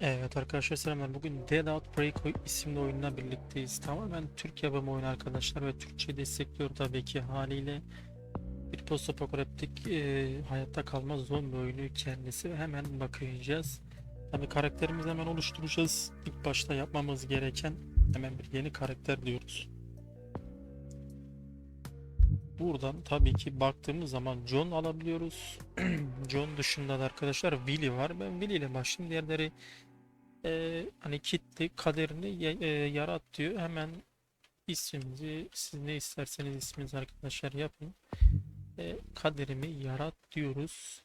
Evet arkadaşlar selamlar. Bugün Dead Outbreak oy- isimli oyunla birlikteyiz. Tamamen Türk yapımı oyun arkadaşlar ve Türkçe destekliyor tabii ki haliyle. Bir postapokaliptik e, hayatta kalma zombi oyunu kendisi ve hemen bakacağız. Tabii karakterimizi hemen oluşturacağız. İlk başta yapmamız gereken hemen bir yeni karakter diyoruz. Buradan tabii ki baktığımız zaman John alabiliyoruz. John dışında da arkadaşlar Willy var. Ben Willy ile başlayayım. Diğerleri e, hani kitli kaderini e, yarat diyor. Hemen ismimizi siz ne isterseniz isminizi arkadaşlar yapın. E, kaderimi yarat diyoruz.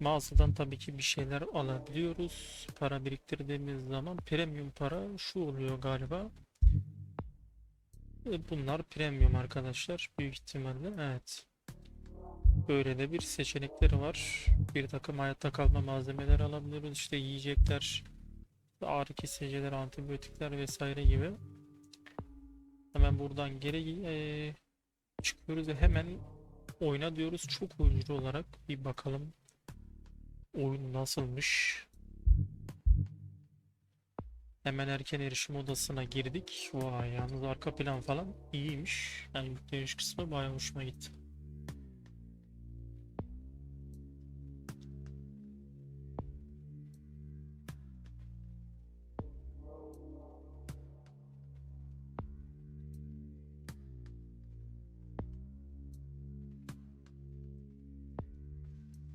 Mağazadan tabii ki bir şeyler alabiliyoruz. Para biriktirdiğimiz zaman premium para şu oluyor galiba. E, bunlar premium arkadaşlar. Büyük ihtimalle evet. Böyle de bir seçenekleri var. Bir takım hayatta kalma malzemeler alabiliyoruz. İşte yiyecekler, ağrı kesiciler, antibiyotikler vesaire gibi. Hemen buradan geri eee, çıkıyoruz ve hemen oyna diyoruz. Çok oyuncu olarak bir bakalım oyun nasılmış. Hemen erken erişim odasına girdik. Vay yalnız arka plan falan iyiymiş. Yani yükleniş kısmı bayağı hoşuma gitti.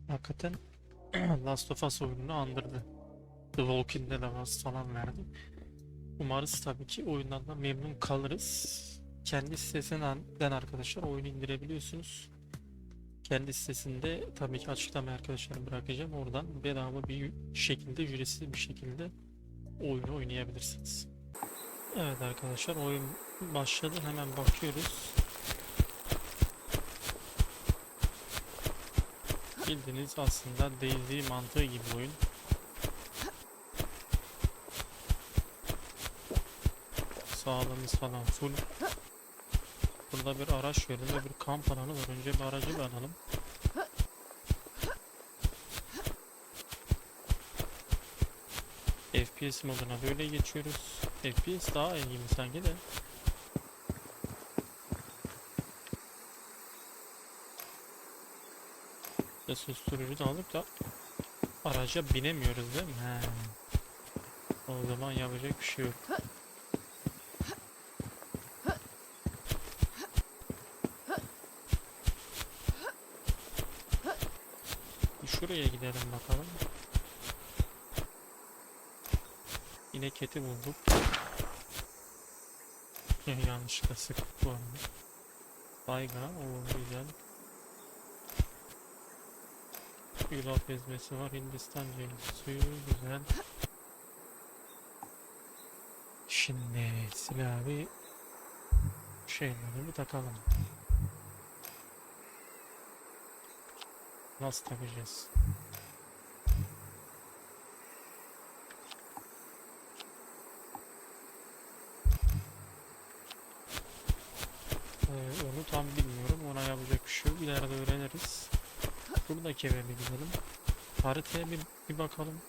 Hakikaten Last of Us oyununu andırdı. The Walking Dead havası falan verdi. Umarız tabii ki oyundan da memnun kalırız. Kendi sitesinden arkadaşlar oyunu indirebiliyorsunuz. Kendi sitesinde tabii ki açıklamaya arkadaşlar bırakacağım. Oradan bedava bir şekilde, ücretsiz bir şekilde oyunu oynayabilirsiniz. Evet arkadaşlar oyun başladı. Hemen bakıyoruz. Bildiğiniz aslında Daisy mantığı gibi oyun. Sağlığımız falan full. Burada bir araç gördüm ve bir kamp alanı var. Önce bir aracı bir alalım. FPS moduna böyle geçiyoruz. FPS daha iyi mi sanki de. Ya susturucu da alıp da araca binemiyoruz değil mi? He. O zaman yapacak bir şey yok. Şuraya gidelim bakalım. İnek eti bulduk. Yanlışlıkla sıktık bu arada. Baygın o güzel. Yulaf ezmesi var. Hindistan cevizi suyu güzel. Şimdi silahı şeyleri bir takalım. Nasıl takacağız? Ee, onu tam bilmiyorum. Ona yapacak bir şey yok. İleride öğreniriz. Buradaki eve bir gidelim. Haritaya bir, bir bakalım.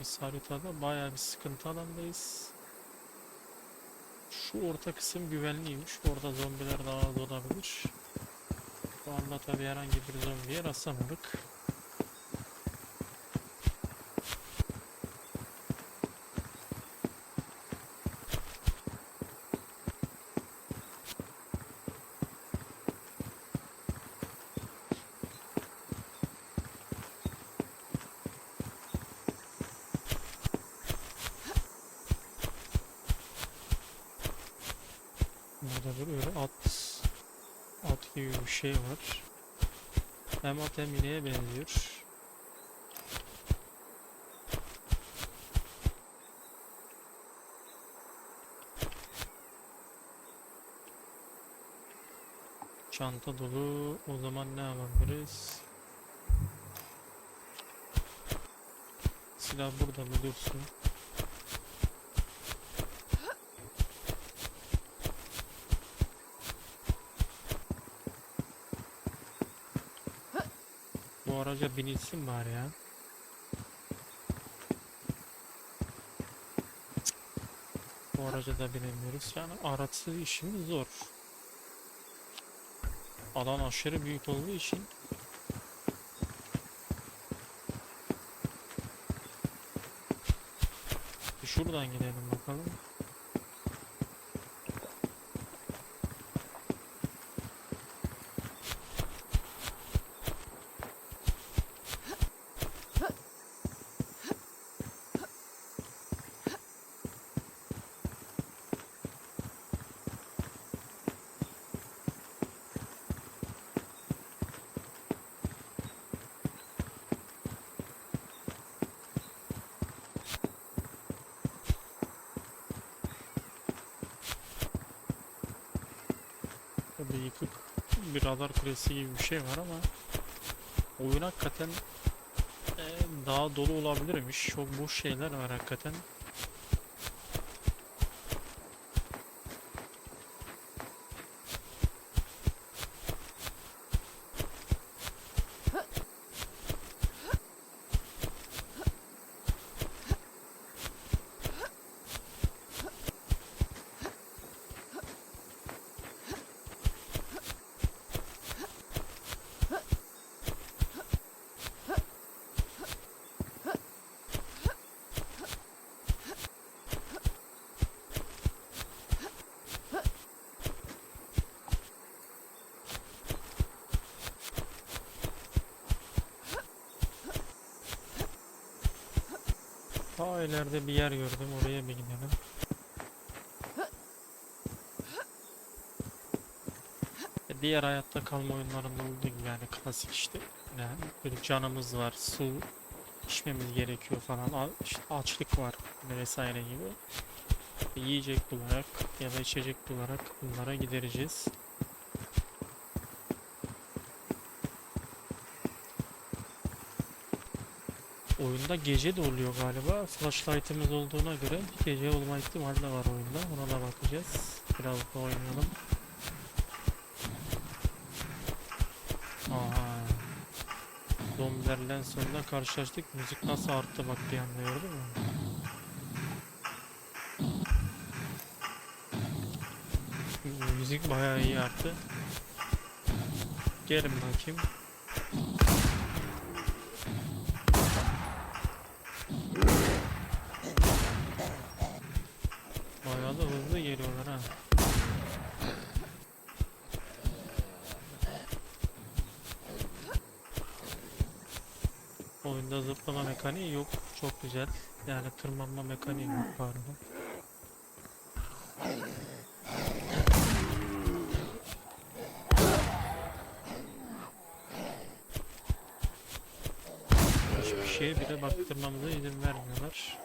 Biz haritada bayağı bir sıkıntı alandayız. Şu orta kısım güvenliymiş. Orada zombiler daha az olabilir. Şu anda tabii herhangi bir zombiye rastlamadık. Bir öyle at at gibi bir şey var. Hem at hem ineğe benziyor. Çanta dolu. O zaman ne yapabiliriz? Silah burada mı dursun? Bu araca binilsin bari ya. Bu araca da binemiyoruz. Yani araçsız işimiz zor. Alan aşırı büyük olduğu için şuradan gidelim bakalım. Tabii yıkık bir radar kulesi gibi bir şey var ama oyun hakikaten daha dolu olabilirmiş. Çok boş şeyler var hakikaten. Ta ileride bir yer gördüm oraya bir gidelim. E, Diğer hayatta kalma oyunlarında olduğu gibi yani klasik işte yani böyle canımız var, su içmemiz gerekiyor falan, işte açlık var vesaire gibi. E, Yiyecek bularak ya da içecek bularak bunlara gidereceğiz. Oyunda gece de oluyor galiba. Flashlight'ımız olduğuna göre gece olma ihtimali de var oyunda. Ona da bakacağız. Biraz da oynayalım. Aha. Zombilerle sonunda karşılaştık. Müzik nasıl arttı bak bir anda gördün mü? Müzik bayağı iyi arttı. Gelin bakayım. Da hızlı geliyorlar ha. Oyunda zıplama mekaniği yok. Çok güzel. Yani tırmanma mekaniği yok pardon. Hiçbir şeye bile baktırmamıza izin vermiyorlar.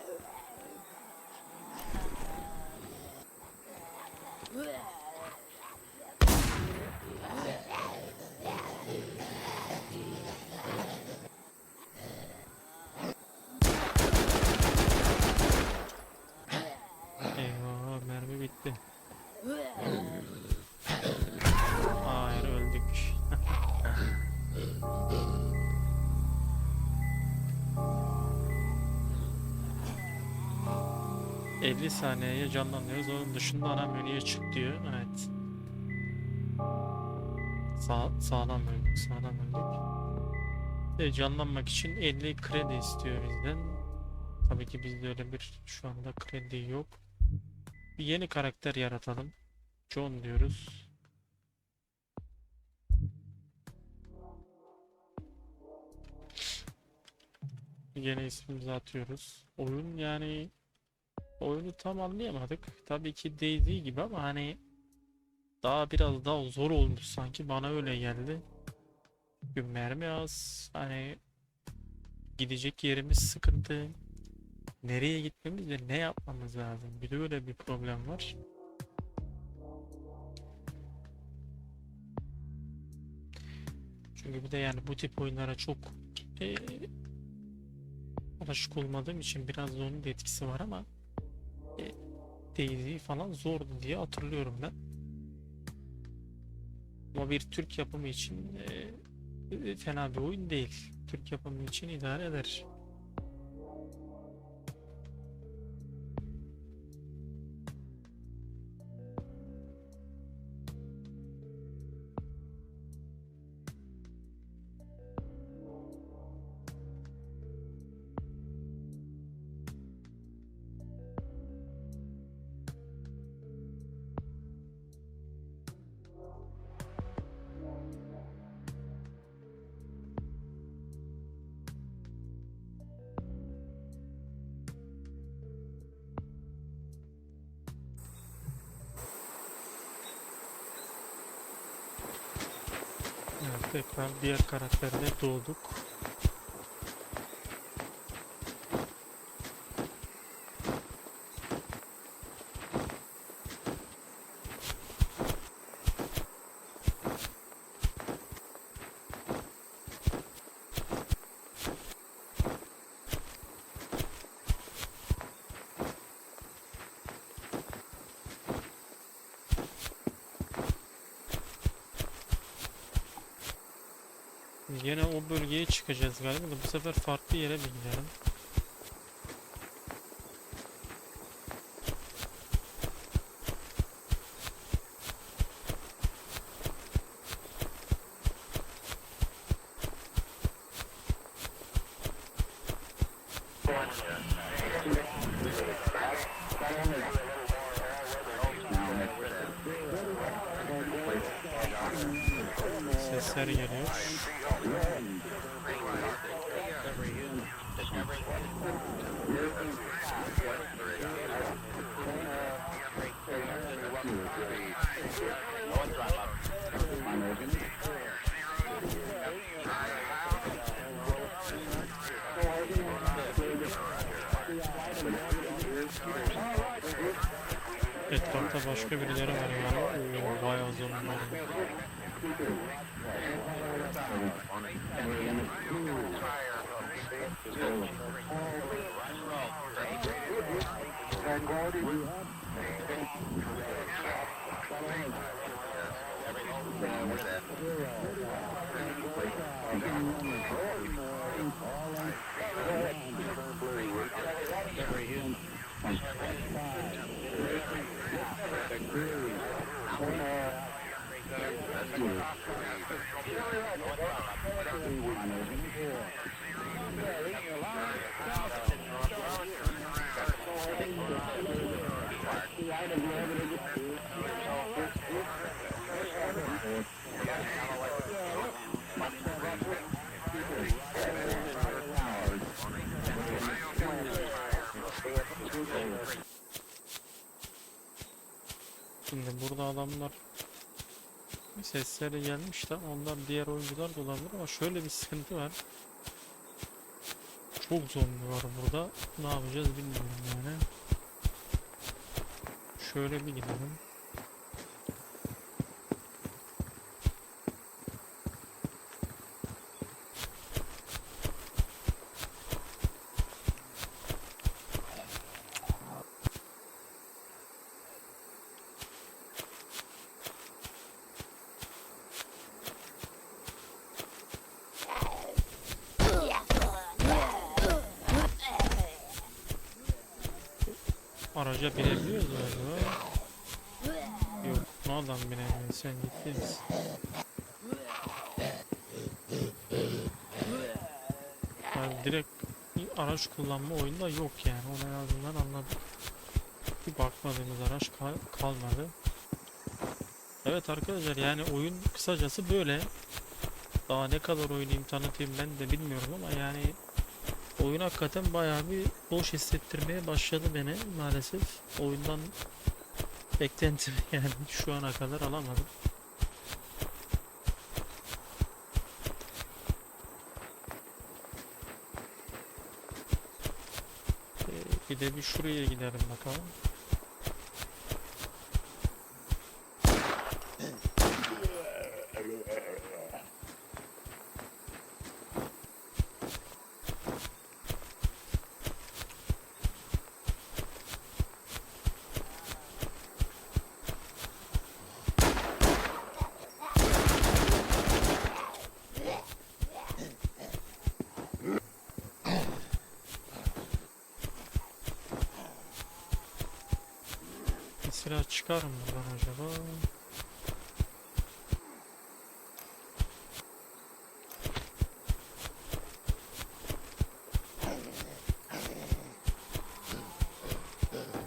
...50 saniyeye canlanıyoruz. Onun dışında ana menüye çık diyor. Evet. Sağ, sağlam öldük. Sağlam öldük. E, canlanmak için 50 kredi istiyor bizden. Tabii ki bizde öyle bir şu anda kredi yok. Bir yeni karakter yaratalım. John diyoruz. Yeni ismimizi atıyoruz. Oyun yani oyunu tam anlayamadık. Tabii ki Daisy gibi ama hani daha biraz daha zor olmuş sanki bana öyle geldi. Bir mermi az. Hani gidecek yerimiz sıkıntı. Nereye gitmemiz ve ne yapmamız lazım? Bir de öyle bir problem var. Çünkü bir de yani bu tip oyunlara çok eee alışık olmadığım için biraz da onun da etkisi var ama e, Daisy falan zordu diye hatırlıyorum ben. Ama bir Türk yapımı için e, e, fena bir oyun değil. Türk yapımı için idare eder. Tekrar diğer karakterle doğduk. Yine o bölgeye çıkacağız galiba bu sefer farklı yere bir gidelim. Sesler geliyor. Etrafta başka birileri var yani. Oo, bayağı Everything's Şimdi burada adamlar sesleri gelmiş de onlar diğer oyuncular da olabilir ama şöyle bir sıkıntı var. Çok zombi var burada. Ne yapacağız bilmiyorum yani. Şöyle bir gidelim. Araca binebiliyoruz galiba. Yok, adam binemiyor. Sen misin? Yani direkt araç kullanma oyunda yok yani. Onu en azından anladık. Bir bakmadığımız araç kal- kalmadı. Evet arkadaşlar yani oyun kısacası böyle. Daha ne kadar oynayayım tanıtayım ben de bilmiyorum ama yani Oyun hakikaten bayağı bir boş hissettirmeye başladı beni maalesef. Oyundan beklentim yani şu ana kadar alamadım. Ee, bir de bir şuraya gidelim bakalım. Silah çıkar mı buradan acaba?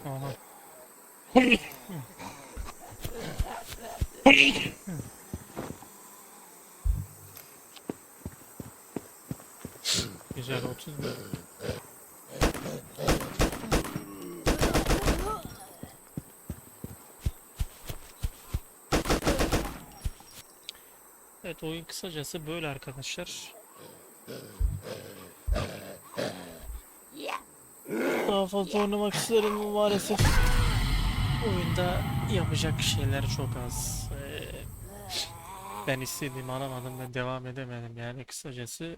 Aha. Evet oyun kısacası böyle arkadaşlar. Daha fazla oynamak isterim maalesef oyunda yapacak şeyler çok az. Ee, ben istediğimi alamadım ve devam edemedim yani kısacası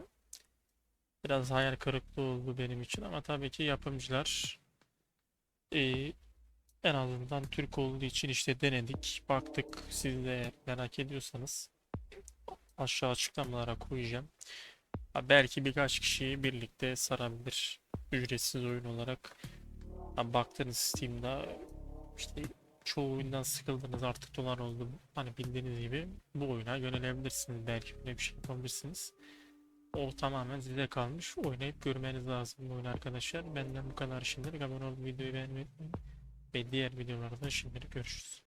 biraz hayal kırıklığı oldu benim için ama tabii ki yapımcılar ee, en azından Türk olduğu için işte denedik, baktık. Siz de merak ediyorsanız aşağı açıklamalara koyacağım. Ha, belki birkaç kişiyi birlikte sarabilir. Ücretsiz oyun olarak. Ha, baktınız Steam'da işte çoğu oyundan sıkıldınız artık dolar oldu. Hani bildiğiniz gibi bu oyuna yönelebilirsiniz. Belki öyle bir şey yapabilirsiniz. O tamamen size kalmış. Oynayıp görmeniz lazım bu oyunu arkadaşlar. Benden bu kadar şimdilik. Abone olup videoyu beğenmeyi. Ve diğer videolarda şimdilik görüşürüz.